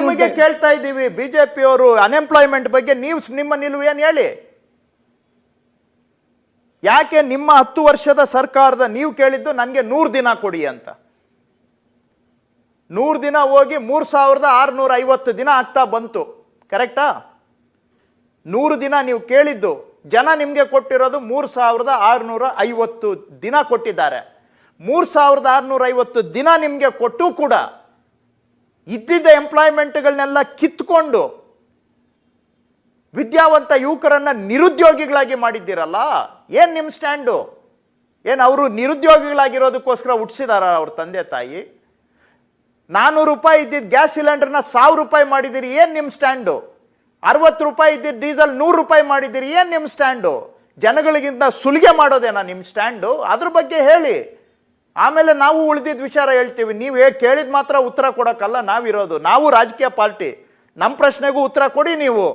ನಿಮಗೆ. ಕೇಳ್ತಾ ಇದ್ದೀವಿ. ಬಿಜೆಪಿ ಅವರು ಅನ್ಎಂಪ್ಲಾಯ್ಮೆಂಟ್ ಬಗ್ಗೆ ನೀವು ನಿಮ್ಮ ನಿಲುವು ಏನು ಹೇಳಿ? ಯಾಕೆ ನಿಮ್ಮ ಹತ್ತು ವರ್ಷದ ಸರ್ಕಾರದ ನೀವು ಕೇಳಿದ್ದು ನನಗೆ ನೂರು ದಿನ ಕೊಡಿ ಅಂತ. ನೂರು ದಿನ ಹೋಗಿ ಮೂರು ಸಾವಿರದ ಆರುನೂರ ಐವತ್ತು ದಿನ ಆಗ್ತಾ ಬಂತು. ಕರೆಕ್ಟಾ? ನೂರು ದಿನ ನೀವು ಕೇಳಿದ್ದು ಜನ ನಿಮಗೆ ಕೊಟ್ಟಿರೋದು ಮೂರು ಸಾವಿರದ ಆರುನೂರ ಐವತ್ತು ದಿನ ಕೊಟ್ಟಿದ್ದಾರೆ. ಮೂರು ಸಾವಿರದ ಆರುನೂರ ಐವತ್ತು ದಿನ ನಿಮಗೆ ಕೊಟ್ಟು ಕೂಡ ಇದ್ದಿದ್ದ ಎಂಪ್ಲಾಯ್ಮೆಂಟ್ಗಳನ್ನೆಲ್ಲ ಕಿತ್ಕೊಂಡು ವಿದ್ಯಾವಂತ ಯುವಕರನ್ನ ನಿರುದ್ಯೋಗಿಗಳಾಗಿ ಮಾಡಿದ್ದೀರಲ್ಲ? ಏನ್ ನಿಮ್ಮ ಸ್ಟ್ಯಾಂಡು? ಏನು ಅವರು ನಿರುದ್ಯೋಗಿಗಳಾಗಿರೋದಕ್ಕೋಸ್ಕರ ಹುಟ್ಟಿಸಿದಾರ ಅವ್ರ ತಂದೆ ತಾಯಿ? ನಾನ್ನೂರು ರೂಪಾಯಿ ಇದ್ದಿದ್ದ ಗ್ಯಾಸ್ ಸಿಲಿಂಡರ್ನ ಸಾವಿರ ರೂಪಾಯಿ ಮಾಡಿದ್ದೀರಿ ಏನು ನಿಮ್ಮ ಸ್ಟ್ಯಾಂಡು? ಅರವತ್ತು ರೂಪಾಯಿ ಇದ್ದಿದ್ದ ಡೀಸೆಲ್ ನೂರು ರೂಪಾಯಿ ಮಾಡಿದ್ದೀರಿ ಏನು ನಿಮ್ಮ ಸ್ಟ್ಯಾಂಡು? ಜನಗಳಿಗಿಂತ ಸುಲಿಗೆ ಮಾಡೋದೇನಾ ನಿಮ್ಮ ಸ್ಟ್ಯಾಂಡು? ಅದ್ರ ಬಗ್ಗೆ ಹೇಳಿ. ಆಮೇಲೆ ನಾವು ಉಳಿದಿದ್ದ ವಿಚಾರ ಹೇಳ್ತೀವಿ. ನೀವು ಹೇಗೆ ಕೇಳಿದ ಮಾತ್ರ ಉತ್ತರ ಕೊಡೋಕ್ಕಲ್ಲ, ನಾವಿರೋದು. ನಾವು ರಾಜಕೀಯ ಪಾರ್ಟಿ. ನಮ್ಮ ಪ್ರಶ್ನೆಗೂ ಉತ್ತರ ಕೊಡಿ ನೀವು.